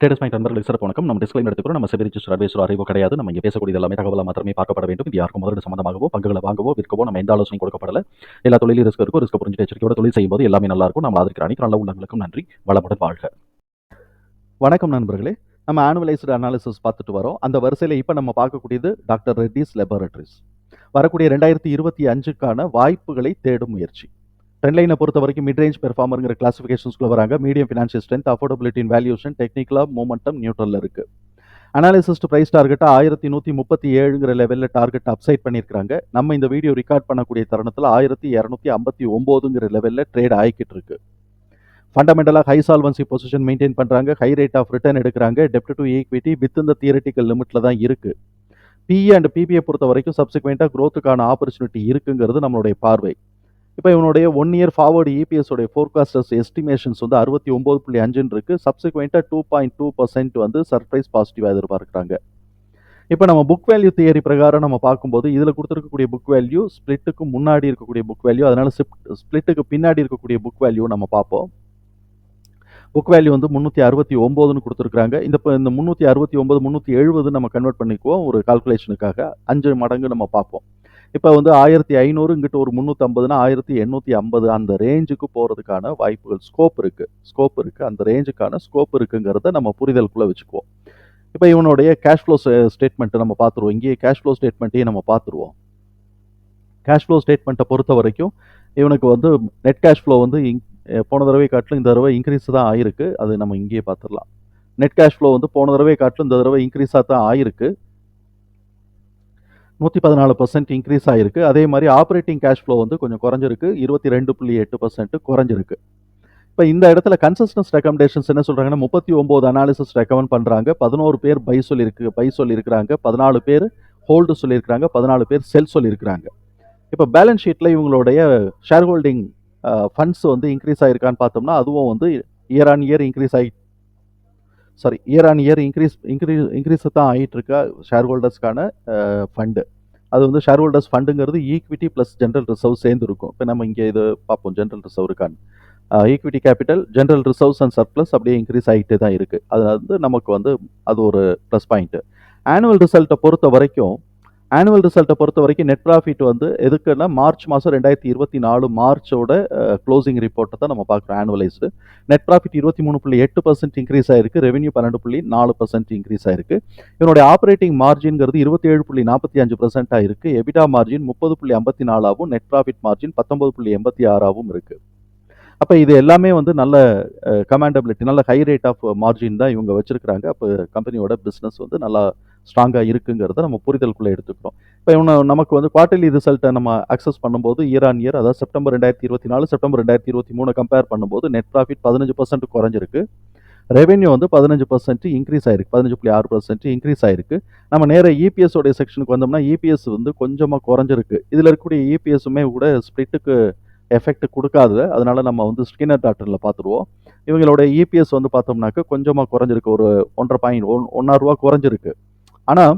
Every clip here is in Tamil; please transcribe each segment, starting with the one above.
ட்ரேடர்ஸ் பாயிண்ட் நண்பர்களுக்கு சிறப்பு வணக்கம். நம்ம டிஸ்கிளைம் எடுத்துக்கிறோம் நம்ம செபி ரிஜிஸ்டர் அட்வைசர் அறிவோ கிடையாது. நம்ம இங்கே பேசக்கூடிய எல்லாமே தகவலாக மாத்திரமே பார்க்கப்பட வேண்டும். இது யாருக்கும் முதலீடு சம்பந்தமாகவோ பங்குகளை வாங்கவோ விற்கவோ நம்ம எந்த ஆலோசனை கொடுக்கப்படல. எல்லா தொழிலும் ரிஸ்க் இருக்கும் ரிஸ்க் புரிஞ்சு எச்சரிக்கையோட தொழில் செய்யும்போது எல்லாமே நல்லா இருக்கும். நம்ம ஆதரிக்கிற அனைத்து நல்ல உள்ளங்களுக்கும் நன்றி. வளமுடன் வாழ்க. வணக்கம் நண்பர்களே. நம்ம ஆனுவலைஸ்டு அனாலிசிஸ் பார்த்துட்டு வரோம். அந்த வரிசையில் இப்போ நம்ம பார்க்கக்கூடியது டாக்டர் ரெட்டிஸ் லெபரட்டரிஸ் வரக்கூடிய ரெண்டாயிரத்தி இருபத்தி அஞ்சுக்கான வாய்ப்புகளை தேடும் முயற்சி. ட்ரெண்ட்லைனை பொறுத்த வரைக்கும் மிட் ரேஞ்ச் பெர்ஃபார்மருங்கிற கிளாசிஃபிகேஷன்ஸ்க்குள்ள வராங்க. மீடியம் ஃபினான்ஷியல் ஸ்ட்ரென்த் அஃபோர்டபிலிட்டின் வேல்யூஷன் டெக்னிக்கலாக மூமெண்டம் நியூட்ரலில் இருக்குது அனாலிசிஸ்ட் ப்ரைஸ் டார்கெட்டாக ஆயிரத்தி நூற்றி முப்பத்தி ஏழுங்கிற லெவலில் டார்கெட் அப்சைட் பண்ணியிருக்காங்க நம்ம இந்த வீடியோ ரெக்கார்ட் பண்ணக்கூடிய தருணத்தில் ஆயிரத்தி இரநூத்தி ஐம்பத்தி ஒம்போதுங்கிற லெவலில் ட்ரேட் ஆகிக்கிட்டு இருக்கு. ஃபண்டமெண்டலாக ஹை சால்வன்சி பொசிஷன் மெயின்டைன் பண்ணுறாங்க ஹை ரேட் ஆஃப் ரிட்டர்ன் எடுக்கிறாங்க. டெப்ட் டு ஈக்விட்டி வித் இந்த தியரட்டிக்கல் லிமிட்டில் தான் இருக்குது பிஇ அண்ட் பிபிஐ பொறுத்த வரைக்கும் சப்சிக்வெண்ட்டாக க்ரோத்துக்கான ஆப்பர்ச்சுனிட்டி இருக்குங்கிறது நம்மளுடைய பார்வை. இப்போ இவனுடைய ஒன் இயர் ஃபார்வர்டு இபிஎஸ் உடைய ஃபோர்காஸ்டர்ஸ் எஸ்டிமேஷன்ஸ் வந்து அறுபத்தி ஒம்பது புள்ளி அஞ்சுன்னு இருக்குது சப்சிக்வெண்ட்டாக டூ பாயிண்ட் டூ பர்சன்ட் வந்து சர்ப்ரைஸ் பாசிட்டிவாக எதிர்பார்க்குறாங்க. இப்போ நம்ம புக் வேல்யூ தியரி பிரகாரம் நம்ம பார்க்கும்போது இதில் கொடுத்துருக்கக்கூடிய புக் வேல்யூ ஸ்பிளிட்டுக்கு முன்னாடி இருக்கக்கூடிய புக் வேல்யூ அதனால் ஸ்பிட் ஸ்பிளிட்டுக்கு பின்னாடி இருக்கக்கூடிய புக் வேல்யூ நம்ம பார்ப்போம். புக் வேல்யூ வந்து முந்நூற்றி அறுபத்தி ஒம்போதுன்னு கொடுத்துருக்காங்க இந்த இப்போ இந்த முந்நூற்றி அறுபத்தி ஒம்பது முந்நூற்றி எழுபது நம்ம கன்வெர்ட் பண்ணிக்குவோம் ஒரு கால்குலேஷனுக்காக அஞ்சு மடங்கு நம்ம பார்ப்போம். இப்போ வந்து ஆயிரத்தி ஐநூறு இங்கிட்ட ஒரு முந்நூற்றம்பதுனா ஆயிரத்தி எண்ணூற்றி ஐம்பது. அந்த ரேஞ்சுக்கு போகிறதுக்கான வாய்ப்புகள் ஸ்கோப் இருக்குது ஸ்கோப் இருக்குது அந்த ரேஞ்சுக்கான ஸ்கோப் இருக்குங்கிறத நம்ம புரிதலுக்குள்ளே வச்சுக்குவோம். இப்போ இவனுடைய கேஷ் ஃப்ளோ ஸ்டேட்மெண்ட்டை நம்ம பார்த்துருவோம் இங்கேயே கேஷ் ஃப்ளோ ஸ்டேட்மெண்ட்டையும் நம்ம பார்த்துருவோம் கேஷ் ஃப்ளோ ஸ்டேட்மெண்ட்டை பொறுத்த வரைக்கும் இவனுக்கு வந்து நெட் கேஷ் ஃப்ளோ வந்து இங் போன தடவை காட்டிலும் இந்த தடவை இன்க்ரீஸ் தான் ஆயிருக்கு. அது நம்ம இங்கேயே பார்த்துடலாம் நெட் கேஷ் ஃப்ளோ வந்து போன தடவை காட்டிலும் இந்த தடவை இன்க்ரீஸாக தான் ஆயிருக்கு. நூற்றி பதினாலு பர்சன்ட் இன்க்ரீஸ் ஆகிருக்கு அதே மாதிரி ஆப்ரேட்டிங் கேஷ் ஃப்ளோ வந்து கொஞ்சம் குறைஞ்சிருக்கு. இருபத்தி ரெண்டு புள்ளி எட்டு பர்சன்ட் குறைஞ்சிருக்கு. இப்போ இந்த இடத்துல கன்சஸ்டன்ஸ் ரெக்கமெண்டேஷன்ஸ் என்ன சொல்கிறாங்கன்னா முப்பத்தி ஒம்பது அனாலிசிஸ் ரெக்கமெண்ட் பண்ணுறாங்க பதினோரு பேர் பை சொல்லியிருக்கு பை சொல்லியிருக்கிறாங்க பதினாலு பேர் ஹோல்டு சொல்லியிருக்கிறாங்க பதினாலு பேர் செல் சொல்லியிருக்கிறாங்க இப்போ பேலன்ஸ் ஷீட்டில் இவங்களுடைய ஷேர் ஹோல்டிங் ஃபண்ட்ஸ் வந்து இன்க்ரீஸ் ஆகிருக்கான்னு பார்த்தோம்னா அதுவும் வந்து இயர் ஆன் இயர் இன்க்ரீஸ் ஆகி sorry year on year increase increase increase தான் ஆகிட்டு இருக்கா ஷேர் ஹோல்டர்ஸ்க்கான ஃபண்டு அது வந்து ஷேர் ஹோல்டர்ஸ் ஃபண்டுங்கிறது ஈக்விட்டி ப்ளஸ் ஜென்ரல் ரிசர்வ் சேர்ந்து இருக்கும் இப்போ நம்ம இங்கே இது பார்ப்போம் ஜென்ரல் ரிசர்வ் இருக்கான்னு. Equity capital general reserves and surplus அப்படியே இன்க்ரீஸ் ஆகிட்டே தான் இருக்குது அது வந்து நமக்கு வந்து அது ஒரு ப்ளஸ் பாயிண்ட்டு ஆனுவல் ரிசல்ட்டை பொறுத்த வரைக்கும் ஆனுவல் ரிசல்ட்டை பொறுத்த வரைக்கும் நெட் ப்ராஃபிட் வந்து எதுக்குன்னா மார்ச் மாதம் ரெண்டாயிரத்தி இருபத்தி நாலு மார்ச்சோட க்ளோசிங் ரிப்போர்ட்டை தான் நம்ம பார்க்குறோம் ஆனுவலைஸ்டு நெட் ப்ராஃபிட் இருபத்தி மூணு புள்ளி எட்டு பர்சன்ட் இன்க்ரீஸ் ஆயிருக்கு ரெவன்யூ பன்னெண்டு புள்ளி நாலு பர்சன்ட் இன்க்ரீஸ் ஆயிருக்கு. இவனுடைய ஆப்ரேட்டிங் மார்ஜின்ங்கிறது இருபத்தி ஏழு புள்ளி நாற்பத்தி அஞ்சு பர்சன்ட்டாக இருக்குது எபிடா மார்ஜின் முப்பது புள்ளி ஐம்பத்தி நாலாவும் நெட் ப்ராஃபிட் மார்ஜின் பத்தொன்பது புள்ளி எண்பத்தி ஆறாவும் இருக்கு. அப்போ இது எல்லாமே வந்து நல்ல கமாண்டபிலிட்டி நல்ல ஹை ரேட் ஆஃப் மார்ஜின் தான் இவங்க வச்சுருக்கிறாங்க. அப்போ கம்பெனியோட பிஸ்னஸ் வந்து நல்லா ஸ்ட்ராங்காக இருக்குங்கிறத நம்ம புரிதலுக்குள்ளே எடுத்துக்கிறோம். இப்போ இவனை நமக்கு வந்து குவார்டர்லி ரிசல்ட்டை நம்ம அக்சஸ் பண்ணும்போது இயர் ஆன் இயர் அதாவது செப்டம்பர் ரெண்டாயிரத்தி இருபத்தி நாலு செப்டம்பர் ரெண்டாயிரத்தி இருபத்தி மூணு கம்பேர் பண்ணும்போது நெட் ப்ராஃபிட் பதினஞ்சு பர்சன்ட் குறைஞ்சிருக்கு. ரெவென்யூ வந்து பதினஞ்சு பர்சன்ட் இன்க்ரீஸ் ஆயிருக்கு. பதினஞ்சு புள்ளி ஆறு பர்சன்ட் இன்க்ரீஸ் ஆயிருக்கு. நம்ம நேராக இபிஎஸோடைய செக்ஷனுக்கு வந்தோம்னா இபிஎஸ் வந்து கொஞ்சமாக குறைஞ்சிருக்கு. இதில் இருக்கக்கூடிய இபிஎஸ்ஸுமே கூட ஸ்ப்ளிட்டுக்கு எஃபெக்ட் கொடுக்காது. அதனால நம்ம வந்து ஸ்கின்னர் டாக்டரில் பார்த்துருவோம். இவங்களோட இபிஎஸ் வந்து பார்த்தோம்னாக்க கொஞ்சமாக குறைஞ்சிருக்கு. ஒரு ஒன்றரை பாயிண்ட் ஒன் ஒன்றா ரூபா குறைஞ்சிருக்கு. ஆனால்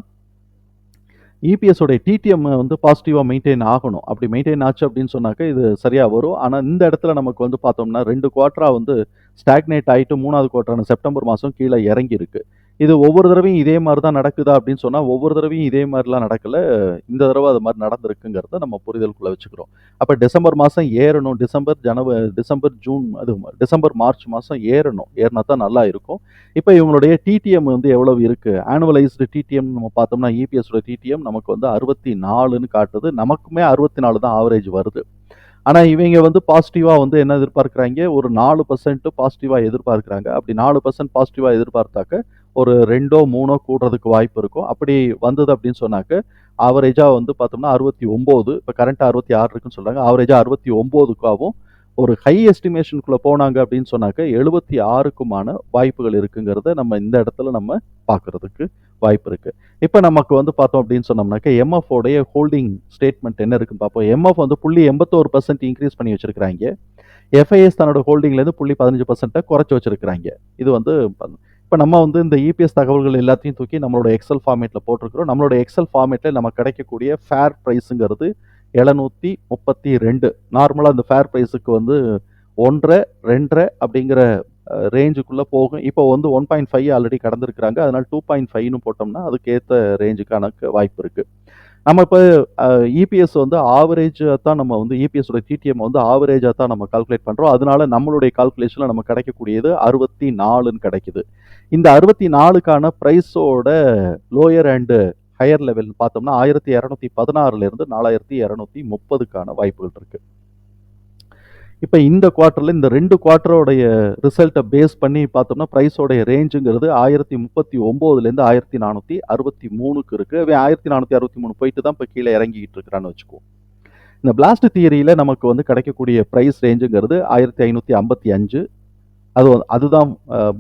இபிஎஸோடைய டிடிஎம் வந்து பாசிட்டிவாக மெயின்டைன் ஆகணும். அப்படி மெயின்டைன் ஆச்சு அப்படின்னு சொன்னாக்க இது சரியாக வரும். ஆனால் இந்த இடத்துல நமக்கு வந்து பார்த்தோம்னா ரெண்டு குவார்ட்டராக வந்து ஸ்டாக்னேட் ஆகிட்டு மூணாவது குவார்ட்டரான செப்டம்பர் மாதம் கீழே இறங்கியிருக்கு. இது ஒவ்வொரு தடவையும் இதே மாதிரி தான் நடக்குதா அப்படின்னு சொன்னால் ஒவ்வொரு தடவையும் இதே மாதிரிலாம் நடக்கல. இந்த தடவை அது மாதிரி நடந்திருக்குங்கிறத நம்ம புரிதலுக்குள்ளே வச்சுக்கிறோம். அப்போ டிசம்பர் மாதம் ஏறணும். டிசம்பர் ஜனவரி டிசம்பர் ஜூன் அது டிசம்பர் மார்ச் மாதம் ஏறணும். ஏறினா தான் நல்லா இருக்கும். இப்போ இவங்களுடைய டிடிஎம் வந்து எவ்வளவு இருக்குது ஆனுவலைஸ்டு டிடிஎம் நம்ம பார்த்தோம்னா இபிஎஸோட டிடிஎம் நமக்கு வந்து அறுபத்தி நாலுன்னு காட்டுது. நமக்குமே அறுபத்தி நாலு தான் ஆவரேஜ் வருது. ஆனால் இவங்க வந்து பாசிட்டிவாக வந்து என்ன எதிர்பார்க்குறாங்க? ஒரு நாலு பர்சன்ட் பாசிட்டிவாக எதிர்பார்க்குறாங்க. அப்படி நாலு பர்சன்ட் பாசிட்டிவாக எதிர்பார்த்தாக்க ஒரு ரெண்டோ மூணோ கூடுறதுக்கு வாய்ப்பு இருக்கும் அப்படி வந்தது அப்படின்னு சொன்னாக்க ஆவரேஜாக வந்து பார்த்தோம்னா அறுபத்தி ஒம்பது இப்போ கரண்ட்டாக அறுபத்தி ஆறு இருக்குன்னு சொல்கிறாங்க ஆவரேஜாக அறுபத்தி ஒம்போதுக்காகவும் ஒரு ஹை எஸ்டிமேஷனுக்குள்ளே போனாங்க அப்படின்னு சொன்னாக்க எழுபத்தி ஆறுக்குமான வாய்ப்புகள் இருக்குங்கிறத நம்ம இந்த இடத்துல நம்ம பார்க்குறதுக்கு வாய்ப்பு இருக்குது இப்போ நமக்கு வந்து பார்த்தோம் அப்படின்னு சொன்னோம்னாக்க எம்எஃப் உடைய ஹோல்டிங் ஸ்டேட்மெண்ட் என்ன இருக்குன்னு பார்ப்போம். எம்எஃப் வந்து புள்ளி எண்பத்தோரு பர்சன்ட் இன்க்ரீஸ் பண்ணி வச்சிருக்கிறாங்க. எஃப்ஐஎஸ் தன்னோட ஹோல்டிங்லேருந்து புள்ளி பதினஞ்சு பர்சன்ட்டை குறைச்சி வச்சிருக்கிறாங்க. இது வந்து இப்போ நம்ம வந்து இந்த இபிஎஸ் தகவல்கள் எல்லாத்தையும் தூக்கி நம்மளோட எக்ஸல் ஃபார்மேட்டில் போட்டிருக்கிறோம். நம்மளோட எக்ஸல் ஃபார்மேட்டில் நம்ம கிடைக்கக்கூடிய ஃபேர் ப்ரைஸுங்கிறது எழுநூற்றி முப்பத்தி ரெண்டு. நார்மலாக இந்த ஃபேர் ப்ரைஸுக்கு வந்து ஒன்றரை ரெண்டரை அப்படிங்கிற ரேஞ்சுக்குள்ளே போகும். இப்போ வந்து ஒன் பாயிண்ட் ஃபைவ் ஆல்ரெடி கடந்திருக்கிறாங்க. அதனால் டூ பாயிண்ட் ஃபைவ்னு போட்டோம்னா அதுக்கேற்ற ரேஞ்சுக்கான வாய்ப்பு இருக்குது நம்ம இப்போ இபிஎஸ் வந்து ஆவரேஜாக தான் நம்ம வந்து இபிஎஸோட டிடிஎம் வந்து ஆவரேஜாக தான் நம்ம கால்குலேட் பண்ணுறோம் அதனால நம்மளுடைய கால்குலேஷனில் நம்ம கிடைக்கக்கூடியது அறுபத்தி நாலுன்னு கிடைக்குது. இந்த அறுபத்தி நாலுக்கான ப்ரைஸோட லோயர் அண்டு ஹையர் லெவல் பார்த்தோம்னா ஆயிரத்தி இரநூத்தி பதினாறுலேருந்து நாலாயிரத்தி இரநூத்தி முப்பதுக்கான வாய்ப்புகள் இருக்குது இப்போ இந்த குவார்ட்டரில் இந்த ரெண்டு குவார்ட்டரோடைய ரிசல்ட்டை பேஸ் பண்ணி பார்த்தோம்னா ப்ரைஸோடைய ரேஞ்சுங்கிறது ஆயிரத்தி முப்பத்தி ஒம்போதுலேருந்து ஆயிரத்தி நானூற்றி அறுபத்தி மூணுக்கு இருக்குது அவன் ஆயிரத்தி நானூற்றி அறுபத்தி மூணு போயிட்டு தான் இப்போ கீழே இறங்கிக்கிட்டு இருக்கிறான்னு வச்சுக்கோ. இந்த பிளாஸ்ட் தியரியில் நமக்கு வந்து கிடைக்கக்கூடிய ப்ரைஸ் ரேஞ்சுங்கிறது ஆயிரத்தி ஐநூற்றி ஐம்பத்தி அஞ்சு அது அதுதான்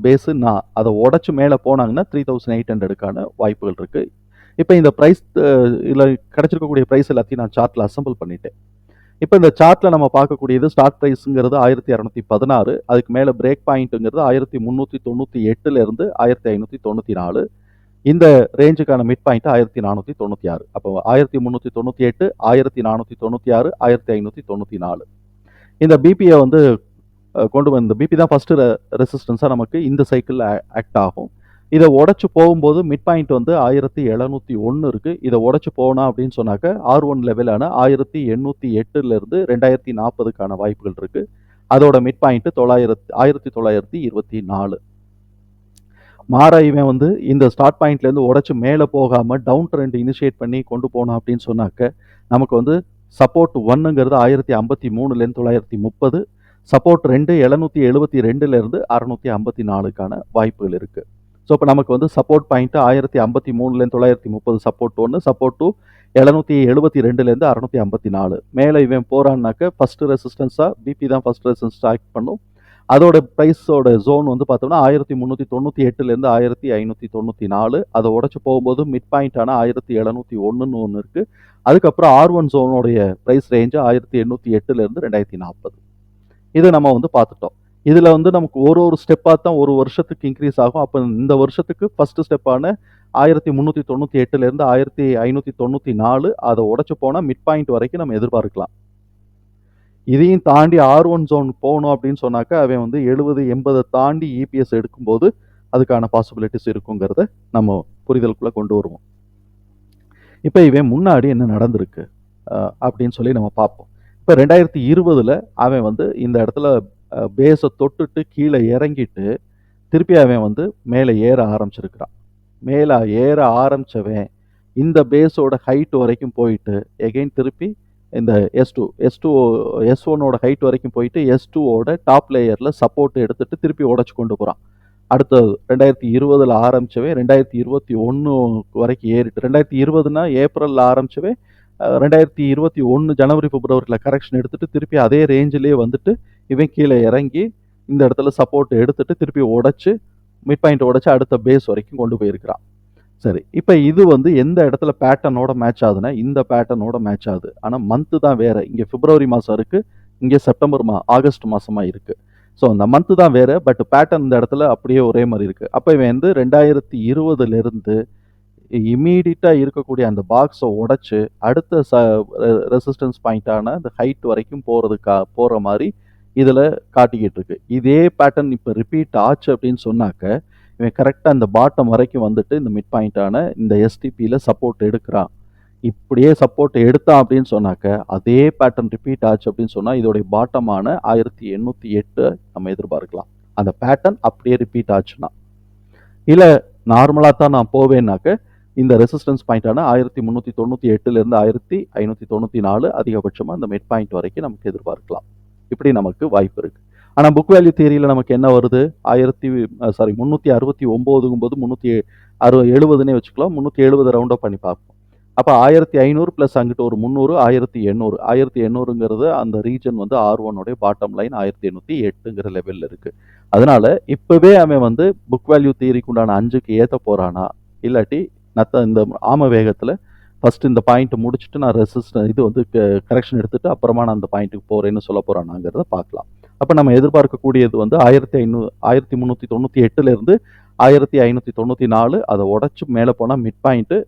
பேஸு நான் அதை உடச்சி மேலே போனாங்கன்னா த்ரீ தௌசண்ட் எயிட் ஹண்ட்ரடுக்கான வாய்ப்புகள் இருக்குது இப்போ இந்த ப்ரைஸ் இதில் கிடச்சிருக்கக்கூடிய ப்ரைஸ் எல்லாத்தையும் நான் சார்ட்டில் அசம்பிள் பண்ணிட்டேன். இப்போ இந்த சார்ட்டில் நம்ம பார்க்கக்கூடியது ஸ்டார்ட் ப்ரைஸுங்கிறது ஆயிரத்தி இரநூத்தி பதினாறு அதுக்கு மேலே பிரேக் பாயிண்ட்டுங்கிறது ஆயிரத்தி முந்நூற்றி தொண்ணூற்றி எட்டுலேருந்து ஆயிரத்தி ஐநூற்றி தொண்ணூற்றி நாலு இந்த ரேஞ்சுக்கான மிட் பாயிண்ட் ஆயிரத்தி நானூற்றி தொண்ணூற்றி ஆறு. அப்போ ஆயிரத்தி முந்நூற்றி தொண்ணூற்றி எட்டு ஆயிரத்தி நானூற்றி தொண்ணூற்றி ஆறு ஆயிரத்தி ஐநூற்றி தொண்ணூற்றி நாலு. இந்த பிபியை வந்து கொண்டு வந்து பிபி தான் ஃபஸ்ட்டு ரெசிஸ்டன்ஸாக நமக்கு இந்த சைக்கிளில் ஆக்ட் ஆகும். இதை உடச்சி போகும்போது மிட் பாயிண்ட் வந்து ஆயிரத்தி எழுநூற்றி ஒன்று இருக்குது இதை உடச்சி போனால் அப்படின்னு சொன்னாக்க ஆர் ஒன் லெவலான ஆயிரத்தி எண்ணூற்றி எட்டுலேருந்து ரெண்டாயிரத்தி நாற்பதுக்கான வாய்ப்புகள் இருக்குது அதோட மிட் பாயிண்ட் தொள்ளாயிரத்தி ஆயிரத்தி தொள்ளாயிரத்தி இருபத்தி நாலு. மாறா இவன் வந்து இந்த ஸ்டார்ட் பாயிண்ட்லேருந்து உடச்சி மேலே போகாமல் டவுன் ட்ரெண்ட் இனிஷியேட் பண்ணி கொண்டு போனோம் அப்படின்னு சொன்னாக்க நமக்கு வந்து சப்போர்ட் ஒன்னுங்கிறது ஆயிரத்தி ஐம்பத்தி மூணுலேருந்து தொள்ளாயிரத்தி முப்பது சப்போர்ட் ரெண்டு எழுநூற்றி எழுபத்தி ரெண்டுலேருந்து அறநூற்றி ஐம்பத்தி நாலுக்கான வாய்ப்புகள் இருக்குது ஸோ இப்போ நமக்கு வந்து சப்போர்ட் பாயிண்ட்டு ஆயிரத்தி ஐம்பத்தி மூணுலேருந்து தொள்ளாயிரத்தி முப்பது சப்போர்ட் ஒன்று சப்போர்ட் டூ எழுநூற்றி எழுபத்தி ரெண்டுலேருந்து அறநூற்றி ஐம்பத்தி நாலு. மேலே இவன் போகிறான்னாக்க ஃபஸ்ட்டு ரெசிஸ்டன்ஸாக பிபி தான் ஃபஸ்ட் ரெசிஸ்டன்ஸ் ஆக்ட் பண்ணும். அதோட ப்ரைஸோட ஜோன் வந்து பார்த்தோம்னா ஆயிரத்தி முந்நூற்றி தொண்ணூற்றி எட்டுலேருந்து ஆயிரத்தி ஐநூற்றி தொண்ணூற்றி நாலு. அதை உடச்சி போகும்போது மிட் பாயிண்டான ஆயிரத்தி எழுநூற்றி ஒன்றுன்னு ஒன்று இருக்குது அதுக்கப்புறம் ஆர் ஒன் ஜோனோடைய ப்ரைஸ் ரேஞ்சு ஆயிரத்தி எண்ணூற்றி எட்டுலேருந்து ரெண்டாயிரத்தி நாற்பது இதை நம்ம வந்து பார்த்துட்டோம். இதில் வந்து நமக்கு ஒரு ஒரு ஸ்டெப்பாக தான் ஒரு வருஷத்துக்கு இன்க்ரீஸ் ஆகும். அப்போ இந்த வருஷத்துக்கு ஃபஸ்ட்டு ஸ்டெப்பான ஆயிரத்தி முந்நூற்றி தொண்ணூற்றி எட்டுலேருந்து ஆயிரத்தி ஐநூற்றி தொண்ணூற்றி நாலு அதை உடச்சி போனால் மிட் பாயிண்ட் வரைக்கும் நம்ம எதிர்பார்க்கலாம். இதையும் தாண்டி ஆர் ஒன் ஜோன் போகணும் அப்படின்னு சொன்னாக்க அவன் வந்து எழுபது எண்பதை தாண்டி இபிஎஸ் எடுக்கும்போது அதுக்கான பாசிபிலிட்டிஸ் இருக்குங்கிறத நம்ம புரிதலுக்குள்ளே கொண்டு வருவோம். இப்போ இவன் முன்னாடி என்ன நடந்திருக்கு? அப்படின்னு சொல்லி நம்ம பார்ப்போம். இப்போ ரெண்டாயிரத்தி இருபதில் அவன் வந்து இந்த இடத்துல பேஸை தொட்டுட்டு கீழே இறங்கிட்டு திருப்பி அவன் வந்து மேலே ஏற ஆரம்பிச்சிருக்கிறான். மேலே ஏற ஆரம்பித்தவன் இந்த பேஸோட ஹைட் வரைக்கும் போயிட்டு எகைன் திருப்பி இந்த S two S two S ஒன்னோட ஹைட் வரைக்கும் போயிட்டு எஸ் டூவோட டாப் லேயரில் சப்போர்ட் எடுத்துட்டு திருப்பி உடச்சி கொண்டு போகிறான் அடுத்தது ரெண்டாயிரத்தி இருபதில் ஆரம்பித்தவன் ரெண்டாயிரத்தி இருபத்தி ஒன்று வரைக்கும் ஏறிட்டு ரெண்டாயிரத்தி இருபதுனா ஏப்ரலில் ஆரம்பித்தவன் ரெண்டாயிரத்தி இருபத்தி ஒன்று ஜனவரி பிப்ரவரியில் கரெக்ஷன் எடுத்துகிட்டு திருப்பி அதே ரேஞ்சிலேயே வந்துட்டு இவன் கீழே இறங்கி இந்த இடத்துல சப்போர்ட் எடுத்துகிட்டு திருப்பி உடச்சி மிட் பாயிண்ட் உடச்சி அடுத்த பேஸ் வரைக்கும் கொண்டு போயிருக்கிறான். சரி இப்போ இது வந்து எந்த இடத்துல பேட்டர்னோட மேட்ச் ஆகுதுன்னா இந்த பேட்டர்னோட மேட்ச் ஆகுது. ஆனால் மந்த்து தான் வேறு. இங்கே பிப்ரவரி மாதம் இருக்குது இங்கே செப்டம்பர் மா ஆகஸ்ட் மாதமாக இருக்குது ஸோ அந்த மந்த்து தான் வேறு பட் பேட்டர்ன் இந்த இடத்துல அப்படியே ஒரே மாதிரி இருக்குது அப்போ இவன் வந்து ரெண்டாயிரத்தி இருபதுலேருந்து இம்மீடியட்டாக இருக்கக்கூடிய அந்த பாக்ஸை உடைச்சு அடுத்த ச ரெசிஸ்டன்ஸ் பாயிண்ட்டான அந்த ஹைட் வரைக்கும் போகிறதுக்கா போகிற மாதிரி இதில் காட்டிக்கிட்டு இருக்கு. இதே பேட்டர்ன் இப்போ ரிப்பீட் ஆச்சு அப்படின்னு சொன்னாக்க இவன் கரெக்டாக இந்த பாட்டம் வரைக்கும் வந்துட்டு இந்த மிட் பாயிண்ட்டான இந்த எஸ்டிபியில் சப்போர்ட் எடுக்கிறான். இப்படியே சப்போர்ட் எடுத்தான் அப்படின்னு சொன்னாக்க அதே பேட்டர்ன் ரிப்பீட் ஆச்சு அப்படின்னு சொன்னால் இதோடைய பாட்டமான ஆயிரத்தி எண்ணூற்றி எட்டு நம்ம எதிர்பார்க்கலாம். அந்த பேட்டர்ன் அப்படியே ரிப்பீட் ஆச்சுன்னா. இல்லை நார்மலாக தான் நான் போவேன்னாக்க இந்த ரெசிஸ்டன்ஸ் பாயிண்டான ஆயிரத்தி முந்நூற்றி தொண்ணூற்றி எட்டுலேருந்து ஆயிரத்தி ஐநூற்றி தொண்ணூற்றி நாலு அதிகபட்சமாக இந்த மிட் பாயிண்ட் வரைக்கும் நமக்கு எதிர்பார்க்கலாம். இப்படி நமக்கு வாய்ப்பு இருக்குது ஆனால் புக் வேல்யூ தியரியில் நமக்கு என்ன வருது? ஆயிரத்தி சாரி முந்நூற்றி அறுபத்தி ஒம்போதுங்கும்போது முந்நூற்றி அறு எழுபதுன்னே வச்சுக்கலாம். முந்நூற்றி எழுபது ரவுண்டப் பண்ணி பார்ப்போம். அப்போ ஆயிரத்தி ஐநூறு ப்ளஸ் அங்கிட்ட ஒரு முந்நூறு ஆயிரத்தி எண்ணூறு. ஆயிரத்தி எண்ணூறுங்கிறது அந்த ரீஜன் வந்து ஆர் ஒன்னுடைய பாட்டம் லைன் ஆயிரத்தி எண்ணூற்றி எட்டுங்கிற லெவலில் இருக்குது அதனால் இப்போவே அவன் வந்து புக் வேல்யூ தியரிக்கு உண்டான அஞ்சுக்கு ஏற்ற போகிறானா இல்லாட்டி நத்த இந்த ஆம வேகத்தில் ஃபஸ்ட்டு இந்த பாயிண்ட்டை முடிச்சுட்டு நான் ரெசிஸ்ட் இது வந்து கரெக்ஷன் எடுத்துட்டு அப்புறமா நான் அந்த பாயிண்ட்டுக்கு போகிறேன்னு சொல்ல போகிறானாங்கிறத பார்க்கலாம். அப்போ நம்ம எதிர்பார்க்கக்கூடியது வந்து ஆயிரத்தி ஐநூறு ஆயிரத்தி முந்நூற்றி தொண்ணூற்றி எட்டுலேருந்து ஆயிரத்தி ஐநூற்றி தொண்ணூற்றி நாலு அதை உடச்சி மேலே போனால் மிட் பாயிண்ட்டு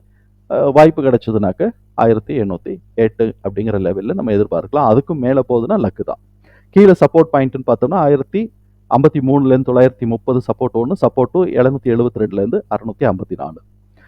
வாய்ப்பு கிடச்சதுனாக்க ஆயிரத்தி எண்ணூற்றி எட்டு அப்படிங்கிற லெவலில் நம்ம எதிர்பார்க்கலாம். அதுக்கும் மேலே போகுதுன்னா லக்கு தான். கீழே சப்போர்ட் பாயிண்ட்டுன்னு பார்த்தோம்னா ஆயிரத்தி ஐம்பத்தி மூணுலேருந்து தொள்ளாயிரத்தி முப்பது சப்போர்ட் ஒன்று சப்போர்ட் டூ எழுநூற்றி எழுபத்தி ரெண்டுலேருந்து அறுநூற்றி ஐம்பத்தி நாலு.